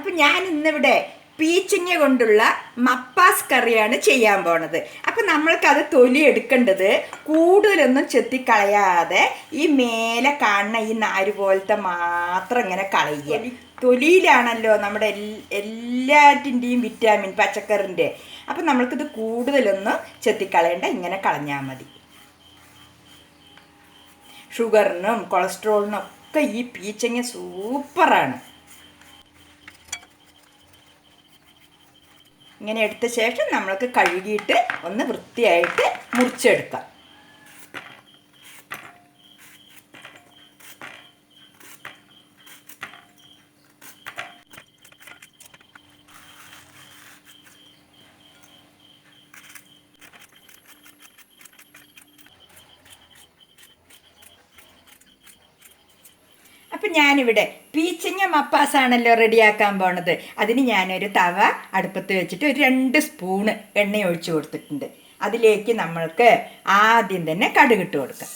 അപ്പം ഞാൻ ഇന്നിവിടെ പീച്ചിങ്ങ കൊണ്ടുള്ള മപ്പാസ് കറിയാണ് ചെയ്യാൻ പോണത്. അപ്പം നമ്മൾക്കത് തൊലി എടുക്കേണ്ടത് കൂടുതലൊന്നും ചെത്തിക്കളയാതെ ഈ മേലെ കാണുന്ന ഈ നാര് പോലത്തെ മാത്രം ഇങ്ങനെ കളയുക. തൊലിയിലാണല്ലോ നമ്മുടെ എൽ- എല്ലാറ്റിന്റെയും വിറ്റാമിൻ പച്ചക്കറിന്റെ അപ്പം നമ്മൾക്കിത് കൂടുതലൊന്നും ചെത്തിക്കളയേണ്ട ഇങ്ങനെ കളഞ്ഞാൽ മതി. ഷുഗറിനും കൊളസ്ട്രോളിനും ഒക്കെ ഈ പീച്ചങ്ങ സൂപ്പറാണ്. ഇങ്ങനെ എടുത്ത ശേഷം നമ്മൾക്ക് കഴുകിയിട്ട് ഒന്ന് വൃത്തിയായിട്ട് മുറിച്ചെടുക്കാം. അപ്പം ഞാനിവിടെ പീച്ചിങ്ങ മപ്പാസാണല്ലോ റെഡിയാക്കാൻ പോണത്. അതിന് ഞാനൊരു തവ അടുപ്പത്ത് വെച്ചിട്ട് ഒരു രണ്ട് സ്പൂണ് എണ്ണ ഒഴിച്ചു കൊടുത്തിട്ടുണ്ട്. അതിലേക്ക് നമ്മൾക്ക് ആദ്യം തന്നെ കടുകിട്ട് കൊടുക്കാം.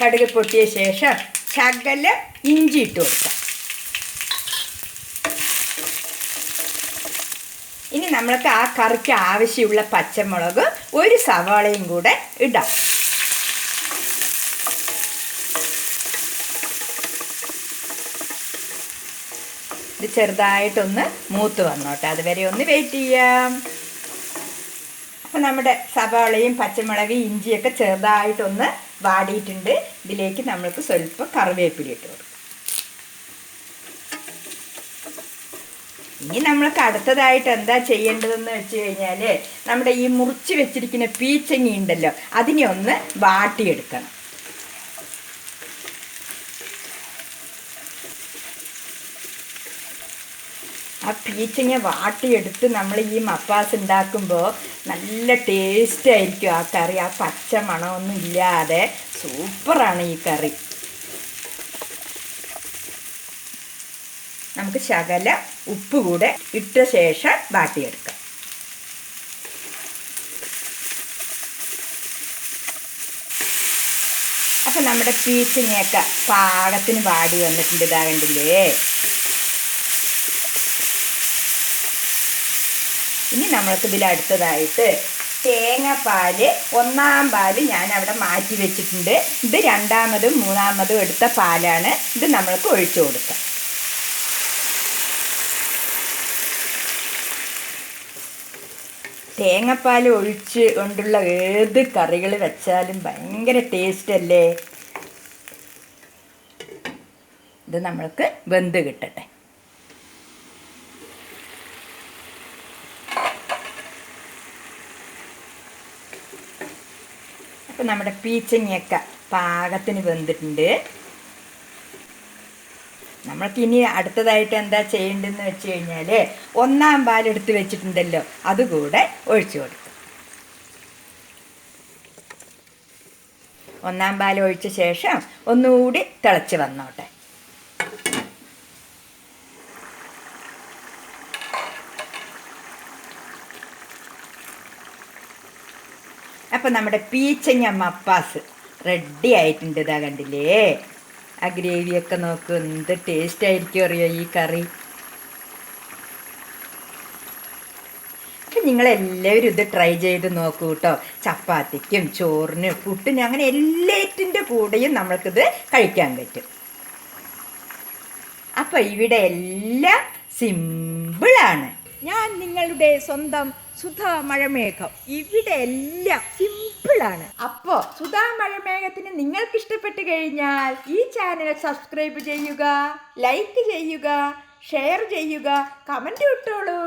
കടുക് പൊട്ടിയ ശേഷം ശകല ഇഞ്ചി ഇട്ട് കൊടുക്കാം ഇനി നമ്മൾക്ക് ആ കറിക്ക് ആവശ്യമുള്ള പച്ചമുളക് ഒരു സവാളയും കൂടെ ഇടാം. ഇത് ചെറുതായിട്ടൊന്ന് മൂത്ത് വന്നോട്ടെ. അതുവരെ ഒന്ന് വെയിറ്റ് ചെയ്യാം. അപ്പം നമ്മുടെ സവാളയും പച്ചമുളക് ഇഞ്ചിയൊക്കെ ചെറുതായിട്ടൊന്ന് വാടിയിട്ടുണ്ട്. ഇതിലേക്ക് നമ്മൾക്ക് സ്വല്പം കറിവേപ്പില ഇട്ട് കൊടുക്കും. ഇനി നമ്മൾക്ക് അടുത്തതായിട്ട് എന്താ ചെയ്യേണ്ടതെന്ന് വെച്ച് കഴിഞ്ഞാൽ നമ്മുടെ ഈ മുറിച്ച് വെച്ചിരിക്കുന്ന പീച്ചങ്ങി ഉണ്ടല്ലോ അതിനെ ഒന്ന് വാട്ടിയെടുക്കണം. ആ പീച്ചങ്ങ വാട്ടിയെടുത്ത് നമ്മൾ ഈ മപ്പാസ് ഉണ്ടാക്കുമ്പോൾ നല്ല ടേസ്റ്റ് ആയിരിക്കും ആ കറി. ആ പച്ച മണമൊന്നും ഇല്ലാതെ സൂപ്പറാണ് ഈ കറി. നമുക്ക് ശകല ഉപ്പ് കൂടെ ഇട്ട ശേഷം വാട്ടിയെടുക്കാം. അപ്പം നമ്മുടെ പീച്ചിങ്ങയൊക്കെ പാകത്തിന് വാടി വന്നിട്ടുണ്ട് ഇതാ കണ്ടില്ലേ? ഇനി നമ്മൾക്ക് ഇതിൽ അടുത്തതായിട്ട് തേങ്ങാപ്പാൽ ഒന്നാം പാൽ ഞാൻ അവിടെ മാറ്റി വെച്ചിട്ടുണ്ട്. ഇത് രണ്ടാമതും മൂന്നാമതും എടുത്ത പാലാണ് ഇത് നമ്മൾക്ക് ഒഴിച്ചു കൊടുക്കാം. തേങ്ങാപ്പാൽ ഒഴിച്ച് കൊണ്ടുള്ള ഏത് കറികൾ വെച്ചാലും ഭയങ്കര ടേസ്റ്റ് അല്ലേ? ഇത് നമ്മൾക്ക് വെന്ത് കിട്ടട്ടെ. അപ്പം നമ്മുടെ പീച്ചങ്ങയൊക്കെ പാകത്തിന് വെന്തിട്ടുണ്ട്. നമ്മൾക്ക് ഇനി അടുത്തതായിട്ട് എന്താ ചെയ്യേണ്ടതെന്ന് വെച്ച് കഴിഞ്ഞാൽ ഒന്നാം പാലെടുത്ത് വെച്ചിട്ടുണ്ടല്ലോ അതുകൂടെ ഒഴിച്ചു കൊടുക്കും. ഒന്നാം പാൽ ഒഴിച്ച ശേഷം ഒന്നുകൂടി തിളച്ച് വന്നോട്ടെ. അപ്പം നമ്മുടെ പീച്ചങ്ങ മപ്പാസ് റെഡി ആയിട്ടുണ്ട് ഇതാ കണ്ടില്ലേ? ആ ഗ്രേവിയൊക്കെ നോക്ക് എന്ത് ടേസ്റ്റ് ആയിരിക്കും അറിയോ ഈ കറി? നിങ്ങളെല്ലാവരും ഇത് ട്രൈ ചെയ്ത് നോക്കൂ കേട്ടോ ചപ്പാത്തിക്കും ചോറിനും പുട്ടിനും അങ്ങനെ എല്ലാറ്റിന്റെ കൂടെയും നമ്മൾക്കിത് കഴിക്കാൻ പറ്റും. അപ്പോൾ ഇവിടെ എല്ലാം സിമ്പിളാണ് ഞാൻ നിങ്ങളുടെ സ്വന്തം സുധാ മഴമേഘം ഇവിടെ എല്ലാം സിമ്പിളാണ് അപ്പോ സുധാ മഴമേഘത്തിന് നിങ്ങൾക്ക് ഇഷ്ടപ്പെട്ടു കഴിഞ്ഞാൽ ഈ ചാനൽ സബ്സ്ക്രൈബ് ചെയ്യുക ലൈക്ക് ചെയ്യുക ഷെയർ ചെയ്യുക കമന്റ് ഇട്ടോളൂ.